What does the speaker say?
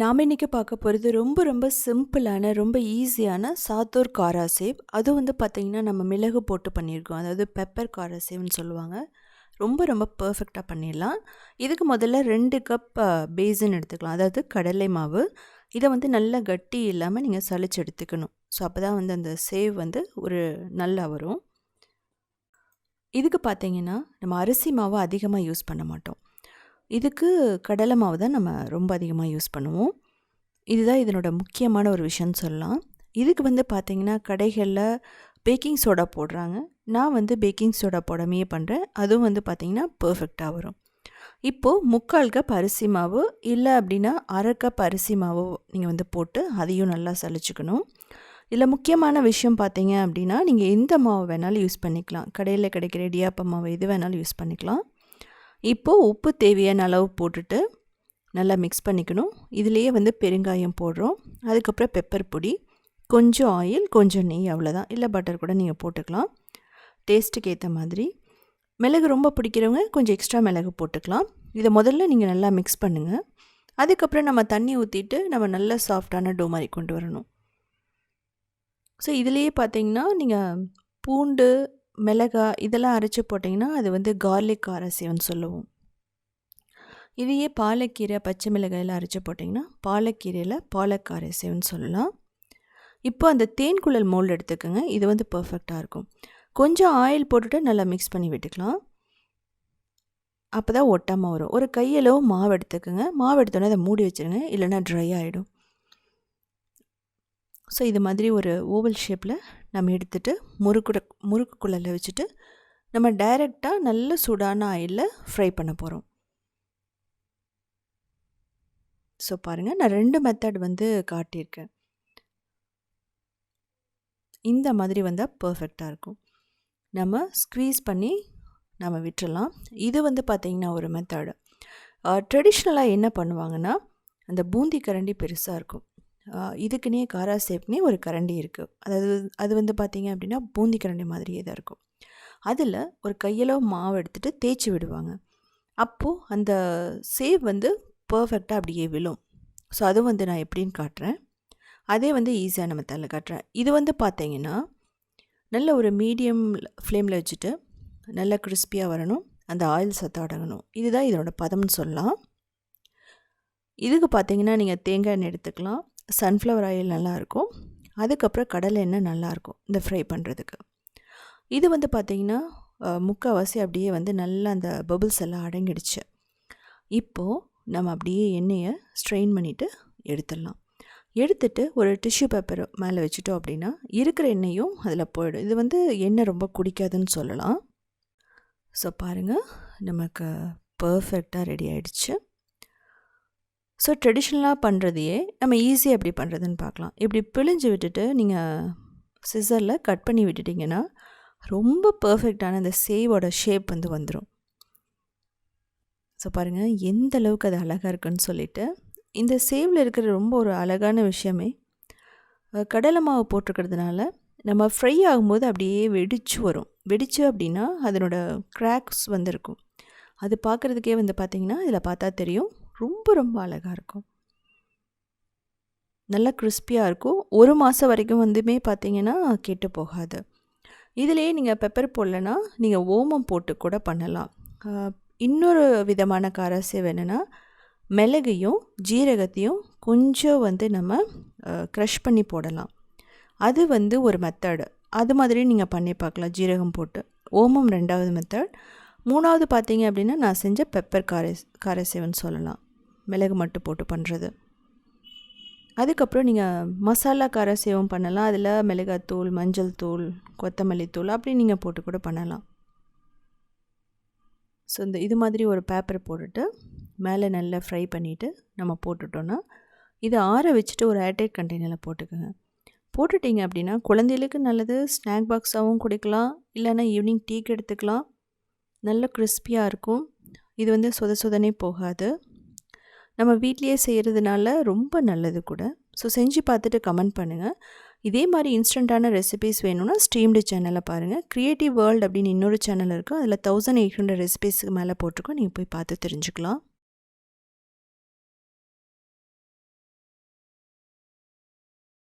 நாம் இன்றைக்கி பார்க்க போகிறது ரொம்ப ரொம்ப சிம்பிளான ரொம்ப ஈஸியான சாத்தூர் காரா சேவ் அதுவும் வந்து பார்த்திங்கன்னா நம்ம மிளகு போட்டு பண்ணியிருக்கோம். அதாவது பெப்பர் காரா சேவ்னு சொல்லுவாங்க. ரொம்ப ரொம்ப பர்ஃபெக்டாக பண்ணிடலாம். இதுக்கு முதல்ல ரெண்டு கப் பேசின் எடுத்துக்கலாம். அதாவது கடலை மாவு. இதை வந்து நல்லா கட்டி இல்லாமல் நீங்கள் சளிச்சு எடுத்துக்கணும். ஸோ அப்போ தான் வந்து அந்த சேவ் வந்து ஒரு நல்லா வரும். இதுக்கு பார்த்திங்கன்னா நம்ம அரிசி மாவு அதிகமாக யூஸ் பண்ண மாட்டோம். இதுக்கு கடலை மாவு தான் நம்ம ரொம்ப அதிகமாக யூஸ் பண்ணுவோம். இதுதான் இதனோட முக்கியமான ஒரு விஷயம்னு சொல்லலாம். இதுக்கு வந்து பார்த்திங்கன்னா கடைகளில் பேக்கிங் சோடா போடுறாங்க. நான் வந்து பேக்கிங் சோடா போடாமையே பண்ணுறேன் அதுவும் வந்து பார்த்திங்கன்னா பர்ஃபெக்டாக வரும். இப்போது முக்கால் கப் அரிசி மாவு இல்லை அப்படின்னா அரை கப் அரிசி மாவு நீங்கள் வந்து போட்டு அதையும் நல்லா சளிச்சுக்கணும். இதில் முக்கியமான விஷயம் பார்த்தீங்க அப்படின்னா நீங்கள் எந்த மாவு வேணாலும் யூஸ் பண்ணிக்கலாம். கடையில் கிடைக்கிற இடியாப்ப மாவு எது வேணாலும் யூஸ் பண்ணிக்கலாம். இப்போது உப்பு தேவையான அளவு போட்டுட்டு நல்லா மிக்ஸ் பண்ணிக்கணும். இதுலேயே வந்து பெருங்காயம் போடுறோம். அதுக்கப்புறம் பெப்பர் பொடி கொஞ்சம் ஆயில் கொஞ்சம் நெய் அவ்வளோதான் இல்லை பட்டர் கூட நீங்கள் போட்டுக்கலாம். டேஸ்ட்டுக்கு ஏற்ற மாதிரி. மிளகு ரொம்ப பிடிக்கிறவங்க கொஞ்சம் எக்ஸ்ட்ரா மிளகு போட்டுக்கலாம். இதை முதல்ல நீங்கள் நல்லா மிக்ஸ் பண்ணுங்கள் அதுக்கப்புறம் நம்ம தண்ணி ஊற்றிட்டு நம்ம நல்ல சாஃப்டான டோ மாதிரி கொண்டு வரணும். ஸோ இதுலேயே பார்த்தீங்கன்னா நீங்கள் பூண்டு மிளகா இதெல்லாம் அரைச்சி போட்டிங்கன்னா அது வந்து கார்லிக் காரசியம்னு சொல்லுவோம். இதையே பாலக்கீரை பச்சை மிளகாயெல்லாம் அரைச்சி போட்டிங்கன்னா பாலக்கீரையில் பாலக்காரசியம்னு சொல்லலாம். இப்போ அந்த தேன் குழல் மோல்டு எடுத்துக்கோங்க. இது வந்து பர்ஃபெக்டாக இருக்கும். கொஞ்சம் ஆயில் போட்டுட்டு நல்லா மிக்ஸ் பண்ணி விட்டுக்கலாம். அப்போ தான் ஒட்டாமல் வரும். ஒரு கையளவு மாவு எடுத்துக்கோங்க. மாவு எடுத்தோன்னே அதை மூடி வச்சுருங்க. இல்லைன்னா ட்ரை ஆகிடும் ஸோ இது மாதிரி ஒரு ஓவல் ஷேப்பில் நம்ம எடுத்துகிட்டு முறுக்கு முறுக்கு குழலில் வச்சுட்டு நம்ம டைரெக்டாக நல்ல சூடான ஆயிலில் ஃப்ரை பண்ண போகிறோம் ஸோ பாருங்கள் நான் ரெண்டு மெத்தட் வந்து காட்டியிருக்கேன். இந்த மாதிரி வந்தால் பர்ஃபெக்டாக இருக்கும். நம்ம ஸ்க்வீஸ் பண்ணி நம்ம விட்டுறலாம். இது வந்து பார்த்திங்கன்னா ஒரு மெத்தடு ட்ரெடிஷ்னலாக என்ன பண்ணுவாங்கன்னா அந்த பூந்தி கரண்டி பெருசாக இருக்கும். இதுக்குன்னே காரா சேப்னே ஒரு கரண்டி இருக்குது அதாவது அது வந்து பார்த்திங்க அப்படின்னா பூந்தி கரண்டி மாதிரியே தான் இருக்கும். அதில் ஒரு கையளவு மாவு எடுத்துகிட்டு தேய்ச்சி விடுவாங்க. அப்போது அந்த சேவ் வந்து பர்ஃபெக்டாக அப்படியே விழும். ஸோ அது வந்து நான் எப்படின்னு காட்டுறேன். அதே வந்து ஈஸியான தள்ள காட்டுறேன். இது வந்து பார்த்தீங்கன்னா நல்ல ஒரு மீடியம் ஃப்ளேமில் வச்சுட்டு நல்லா கிறிஸ்பியாக வரணும். அந்த ஆயில் சத்தம் அடங்கணும். இதுதான் இதனோட பதம்னு சொல்லலாம். இதுக்கு பார்த்தீங்கன்னா நீங்கள் தேங்காய் எண்ணெய் எடுத்துக்கலாம். சன்ஃப்ளவர் ஆயில் நல்லாயிருக்கும் அதுக்கப்புறம் கடலை எண்ணெய் நல்லாயிருக்கும் இந்த ஃப்ரை பண்ணுறதுக்கு இது வந்து பார்த்திங்கன்னா முக்கால்வாசி அப்படியே வந்து நல்லா அந்த பபுள்ஸ் எல்லாம் அடங்கிடுச்சு. இப்போது நம்ம அப்படியே எண்ணெயை ஸ்ட்ரெயின் பண்ணிவிட்டு எடுத்துடலாம். எடுத்துட்டு ஒரு டிஷ்யூ பேப்பர் மேலே வச்சுட்டோம் அப்படின்னா இருக்கிற எண்ணெயும் அதில் போயிடும். இது வந்து எண்ணெய் ரொம்ப குடிக்காதுன்னு சொல்லலாம். ஸோ பாருங்கள் நமக்கு பர்ஃபெக்டாக ரெடி ஆகிடுச்சு ஸோ ட்ரெடிஷ்னலாக பண்ணுறதையே நம்ம ஈஸியாக எப்படி பண்ணுறதுன்னு பார்க்கலாம். இப்படி பிழிஞ்சு விட்டுட்டு நீங்கள் சிசரில் கட் பண்ணி விட்டுட்டிங்கன்னா ரொம்ப பர்ஃபெக்டான அந்த சேவோட ஷேப் வந்து வந்துடும் ஸோ பாருங்கள் எந்த அளவுக்கு அது அழகாக இருக்குன்னு சொல்லிவிட்டு இந்த சேவில் இருக்கிற ரொம்ப ஒரு அழகான விஷயமே கடலை மாவு போட்டிருக்கிறதுனால நம்ம ஃப்ரை ஆகும்போது அப்படியே வெடிச்சு வரும். வெடிச்சு அப்படின்னா அதனோட க்ராக்ஸ் வந்துருக்கும். அது பார்க்குறதுக்கே வந்து பார்த்திங்கன்னா இதில் பார்த்தா தெரியும். ரொம்ப ரொம்ப அழகாக இருக்கும். நல்லா கிறிஸ்பியாக இருக்கும். ஒரு மாதம் வரைக்கும் வந்துமே பார்த்தீங்கன்னா கெட்டு போகாது. இதிலே நீங்கள் பெப்பர் போடலன்னா நீங்கள் ஓமம் போட்டு கூட பண்ணலாம். இன்னொரு விதமான காரசே வேணுன்னா மிளகையும் ஜீரகத்தையும் கொஞ்சம் வந்து நம்ம க்ரஷ் பண்ணி போடலாம். அது வந்து ஒரு மெத்தடு அது மாதிரி நீங்கள் பண்ணி பார்க்கலாம். ஜீரகம் போட்டு. ஓமம் ரெண்டாவது மெத்தட் மூணாவது பார்த்தீங்க அப்படின்னா நான் செஞ்ச பெப்பர் காரஸ் காரசேவன் சொல்லலாம். மிளகு மட்டும் போட்டு பண்ணுறது அதுக்கப்புறம் நீங்கள் மசாலா கார சேவம் பண்ணலாம். அதில் மிளகாத்தூள் மஞ்சள் தூள் கொத்தமல்லி தூள் அப்படி நீங்கள் போட்டு கூட பண்ணலாம். ஸோ இந்த இது மாதிரி ஒரு பேப்பர் போட்டுட்டு மேலே நல்லா ஃப்ரை பண்ணிவிட்டு நம்ம போட்டுட்டோன்னா இதை ஆற வச்சுட்டு ஒரு ஏர்டைட் கண்டெய்னரில் போட்டுக்கோங்க. போட்டுட்டிங்க அப்படின்னா குழந்தைகளுக்கு நல்லது ஸ்நாக் பாக்ஸாகவும் குடிக்கலாம் இல்லைன்னா ஈவினிங் டீக்கு எடுத்துக்கலாம். நல்ல கிறிஸ்பியாக இருக்கும். இது வந்து சொத சொதனே போகாது. நம்ம வீட்லேயே செய்கிறதுனால ரொம்ப நல்லது கூட. ஸோ செஞ்சு பார்த்துட்டு கமெண்ட் பண்ணுங்கள் இதே மாதிரி இன்ஸ்டண்ட்டான ரெசிபீஸ் வேணும்னா ஸ்ட்ரீம்டு சேனலை பாருங்கள் க்ரியேட்டிவ் வேர்ல்டு அப்படின்னு இன்னொரு சேனல் இருக்குது அதில் தௌசண்ட் எயிட் ஹண்ட்ரட் ரெசிபீஸ்க்கு மேலே போட்டிருக்கோம். நீங்கள் போய் பார்த்து தெரிஞ்சுக்கலாம்.